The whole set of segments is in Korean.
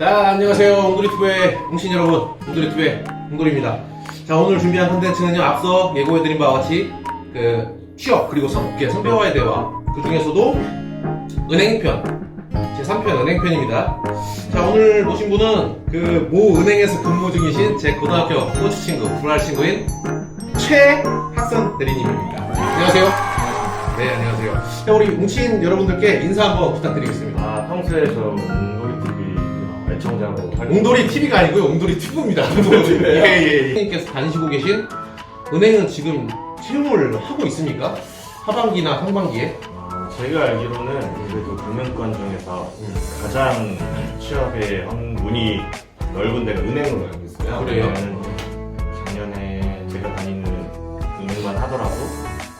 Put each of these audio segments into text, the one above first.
자, 안녕하세요. 웅돌이튜브의 웅신 여러분. 웅돌이튜브의 웅돌입니다. 자, 오늘 준비한 컨텐츠는요, 앞서 예고해드린 바와 같이, 그, 취업, 그리고 성, 그 성별화의 대화. 그 중에서도, 은행편. 제3편 은행편입니다. 자, 오늘 모신 분은, 그, 모 은행에서 근무 중이신 제 고등학교 꼬치 친구, 불알 친구인 최학선 대리님입니다. 안녕하세요. 네, 안녕하세요. 자, 우리 웅친 여러분들께 인사 한번 부탁드리겠습니다. 아 평소에 저 웅돌이 활동- 웅돌이 TV가 아니고요. 웅돌이 튜브입니다. 예, 예, 예. 선생님께서 다니시고 계신 은행은 지금 채용을 하고 있습니까? 하반기나 상반기에? 아, 제가 알기로는 그래도 금융권 중에서 가장 취업의 확- 문이 넓은 데가 은행으로 알고 있어요. 그래요? 작년에 제가 다니는 은행만 하더라도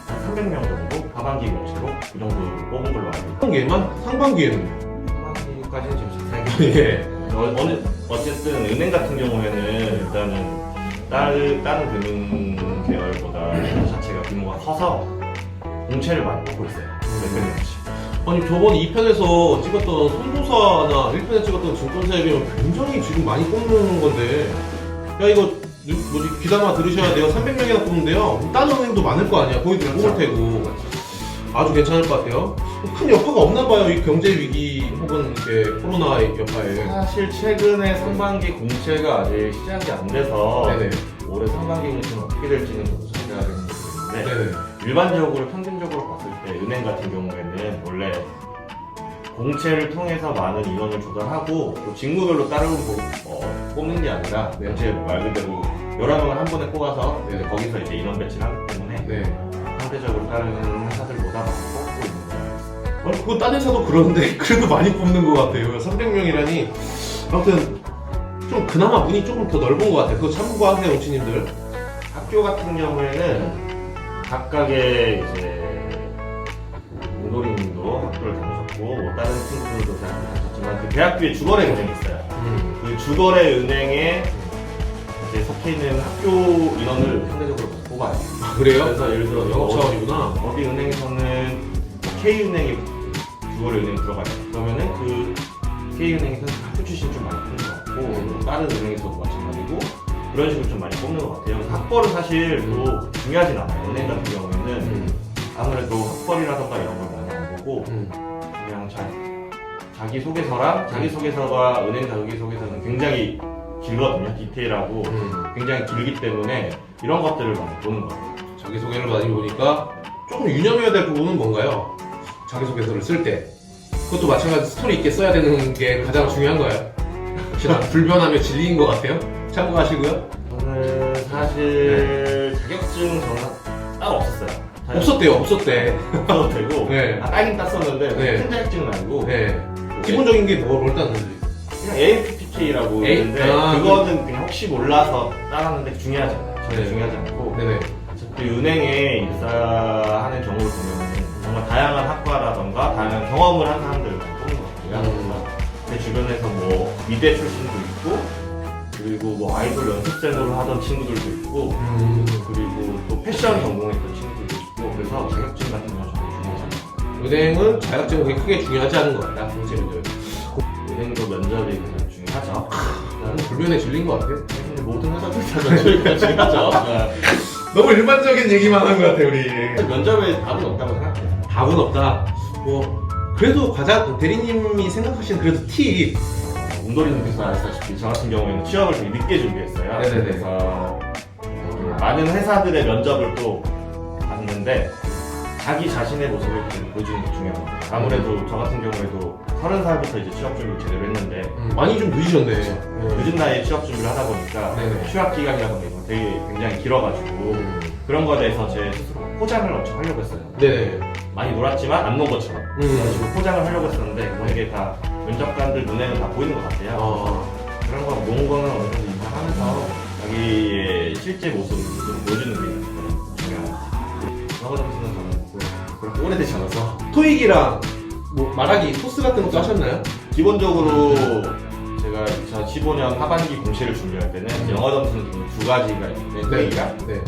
한 300명 정도 하반기 공채로 그 정도 뽑은 걸로 알고 있어요. 상반기에만? 상반기에는? 하반기까지는 지금 자세하게 예. 어, 어느, 어쨌든 은행 같은 경우에는 일단은 다른, 다른 금융 계열보다 자체가 규모가 커서 공채를 많이 뽑고 있어요. 몇백 명씩. 아니 저번 2편에서 찍었던 손조사나 1편에 찍었던 증권사에 비하면 굉장히 지금 많이 뽑는 건데. 야 이거 누- 뭐지? 귀담아 들으셔야 돼요. 300명이나 뽑는데요. 다른 은행도 많을 거 아니야. 거기도 뽑을 테고 아주 괜찮을 것 같아요 큰 여파가 없나 봐요 이 경제 위기 혹은 이렇게 코로나의 여파에 사실 최근에 상반기 공채가 아직 시작이 안 돼서 네네 올해 상반기 공채는 어떻게 될지는 저도 생각을 했는데 네네 일반적으로 평균적으로 봤을 때 은행 같은 경우에는 원래 공채를 통해서 많은 인원을 조달하고 또 직무별로 따로 보- 어, 뽑는 게 아니라 네. 공채 말 그대로 여러 명을 한 번에 뽑아서 네. 거기서 이제 인원 배치를 하기 때문에 네. 상대적으로 다른 회사들보다 많이 뽑고 있는 거예요. 아니 그거 딴 회사도 그러는데 그래도 많이 뽑는 것 같아요 300명이라니 아무튼 좀 그나마 문이 조금 더 넓은 것 같아요 그거 참고하세요 옥치님들 학교 같은 경우에는 각각의 이제 운동님도 학교를 다니셨고 뭐 다른 친구들도 다니셨지만 그 대학교에 주거래 은행이 있어요. 음. 그 주거래 은행에 이제 속해 있는 학교 인원을 상대적으로 많이 뽑아요. 아, 그래요? 그래서 예를 들어 영업 차원이구나. 어디 은행에서는 K은행이 주거래 은행 들어가요. 그러면은 그 K은행에서는 학교 출신 좀 많이 뽑는 것 같고 음. 다른 은행에서도 마찬가지고 그런 식으로 좀 많이 뽑는 것 같아요. 학벌은 사실 또 중요하진 않아요. 은행 같은 경우에는 음. 아무래도 학벌이라던가 이런 걸 많이 안 보고 음. 그냥 자, 자기 소개서랑 자기 소개서가 은행 자기 소개서는 굉장히 길거든요. 디테일하고 음. 굉장히 길기 때문에 이런 것들을 많이 보는 것 같아요. 자기소개를 많이 보니까 조금 유념해야 될 부분은 뭔가요? 자기소개서를 쓸 때. 그것도 마찬가지 스토리 있게 써야 되는 게 가장 중요한 거예요. 혹시나 불변하며 진리인 것 같아요? 참고하시고요. 저는 사실 자격증 저는 따로 없었어요. 자격- 없었대요, 없었대. 없어도 되고 네. 아, 따긴 땄었는데 네. 큰 자격증은 아니고 네. 기본적인 게 뭐, 뭘 땄는지. 그냥 AFPK라고 A- 있는데 아, 그거는 그냥 혹시 몰라서 따랐는데 중요하지 않아요. 전혀 네. 중요하지 않고 네네. 어차피 은행에 입사하는 경우를 보면 정말 다양한 학과라던가 다양한 경험을 한 사람들을 많이 뽑는 것 같아요. 음. 그래서 제 주변에서 뭐 미대 출신도 있고 그리고 뭐 아이돌 연습생으로 하던 친구들도 있고 음. 그리고 또 패션 전공했던 친구들도 있고 그래서 자격증 같은 건 전혀 중요하지 않아요. 은행은 자격증이 그렇게 크게 중요하지 않은 것 같다, 문제는. 은행도 면접이 가장 중요하죠. 나는 불변에 질린 것 같아. 근데 모든 회사들 다 면접이 중요하죠. 너무 일반적인 얘기만 한 것 같아, 우리. 네. 면접에 답은 없다고 생각해요. 답은 없다. 뭐 그래도 과자 대리님이 생각하시는 그래도 팁. 운돌이님께서 아시다시피 저 같은 경우에는 취업을 되게 늦게 준비했어요. 네네네. 그래서 이렇게 많은 회사들의 면접을 또 봤는데 자기 자신의 모습을 보여주는 게 중요한 같아요. 아무래도 저 같은 경우에도 서른 살부터 이제 취업 준비를 제대로 했는데 음, 많이 좀 늦으셨네. 네. 늦은 나이에 취업 준비를 하다 보니까 네네. 휴학 기간이라던가 이런 거 되게 굉장히 길어가지고 음. 그런 거에 대해서 제 스스로 포장을 엄청 하려고 했어요. 네. 많이 놀았지만 안 논 것처럼 음. 그런 식으로 포장을 하려고 했었는데 그게 다 면접관들 눈에는 다 보이는 것 같아요. 어. 그런 거 놓은 거는 어느 정도 인정하면서 자기의 실제 모습을 좀 보여주는 게 중요한 것 같아요. 그런 것들은 저는 그- 그렇게 오래되지 않아서 토익이랑 뭐 말하기 토스 같은 것도 하셨나요? 기본적으로 제가 2015년 하반기 공시를 준비할 때는 영어 점수는 좀두 가지가 있는데 토익이랑 네.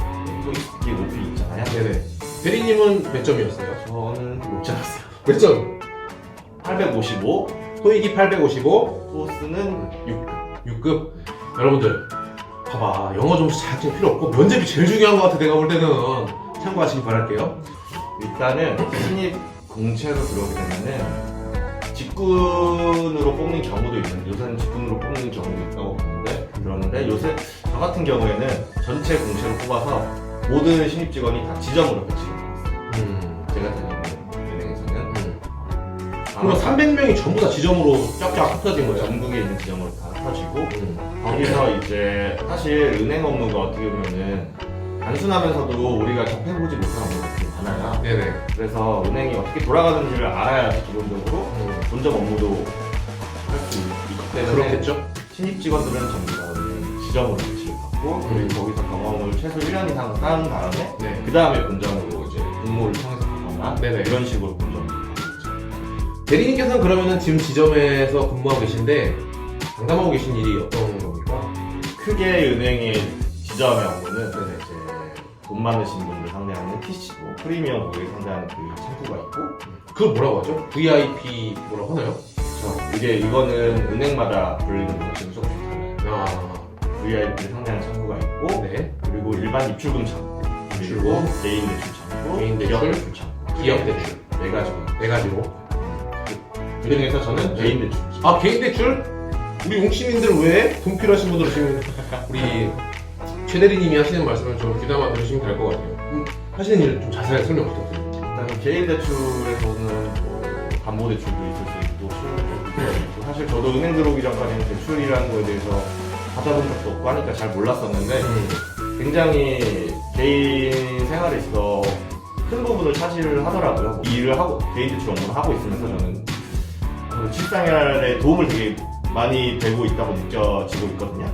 토익 높이 있잖아요. 네네. 대리님은 몇 점이었어요? 저는 높지 않았어요. 몇 점? 855, 토익이 855, 소스는 6급. 6급. 여러분들, 봐봐. 영어 점수 자격증 필요 없고, 면접이 제일 중요한 것 같아, 내가 볼 때는. 참고하시기 바랄게요. 일단은 신입 공채로 들어오게 되면은 직군으로 뽑는 경우도 있는데 요새는 직군으로 뽑는 경우도 있다고 보는데 그러는데 요새 저 같은 경우에는 전체 공채로 뽑아서 모든 신입 직원이 다 지점으로 배치가 나왔어요. 음. 제가 다니는 은행에서는 음. 아마 그럼 300명이 전부 다 지점으로 쫙쫙 흩어진 거예요? 전국에 있는 지점으로 다 흩어지고 음. 거기서 이제 사실 은행 업무가 어떻게 보면은 단순하면서도 우리가 접해보지 못한 되게 많아요. 네네. 그래서 은행이 어떻게 돌아가는지를 알아야 기본적으로 음. 본점 업무도 할 수 있기 때문에 그렇겠죠? 신입 직원들은 전부 다 은행 지점으로 배치를 받고 음. 그리고 거기서 경험을 최소 1년 이상 쌓은 다음에 네. 그 다음에 본점으로 이제 공모를 통해서 가거나 네네. 이런 식으로 본점으로 대리님께서는 그러면은 지금 지점에서 근무하고 계신데, 장담하고 계신 일이 어떤 겁니까? 크게 은행의 지점의 업무는 이제 돈 많으신 분들 상대하는 뭐 프리미엄 고객 상대하는 그 창구가 있고 그걸 뭐라고 하죠? VIP 뭐라고 하나요? 저 이게 이거는 은행마다 불리는 방식이 조금 달라요. 아, VIP를 상대하는 창구가 있고 네. 그리고 일반 입출금 창구 그리고 입출금, 개인 대출 창구, 개인 대출, 기업 대출 창구 기업 대출. 네 가지고 네 가지로. 그 중에서 저는 네. 개인 대출 아, 개인 대출? 우리 용시민들 왜 돈 필요하신 분들 지금 우리 최 대리님이 하시는 말씀을 좀 귀담아 들으시면 될 것 같아요. 음, 하시는 일좀 자세하게 설명 부탁드립니다. 일단 개인 대출에서는 뭐 담보 대출도 있을 수 있고 신용대출도 있고 사실 저도 은행 들어오기 전까지는 대출이라는 거에 대해서 받아본 적도 없고 하니까 잘 몰랐었는데 음. 굉장히 개인 생활에 있어 큰 부분을 차지를 하더라고요. 이 일을 하고 개인 대출 업무를 하고 있으면서 저는 실생활에 도움을 되게 많이 되고 있다고 느껴지고 있거든요.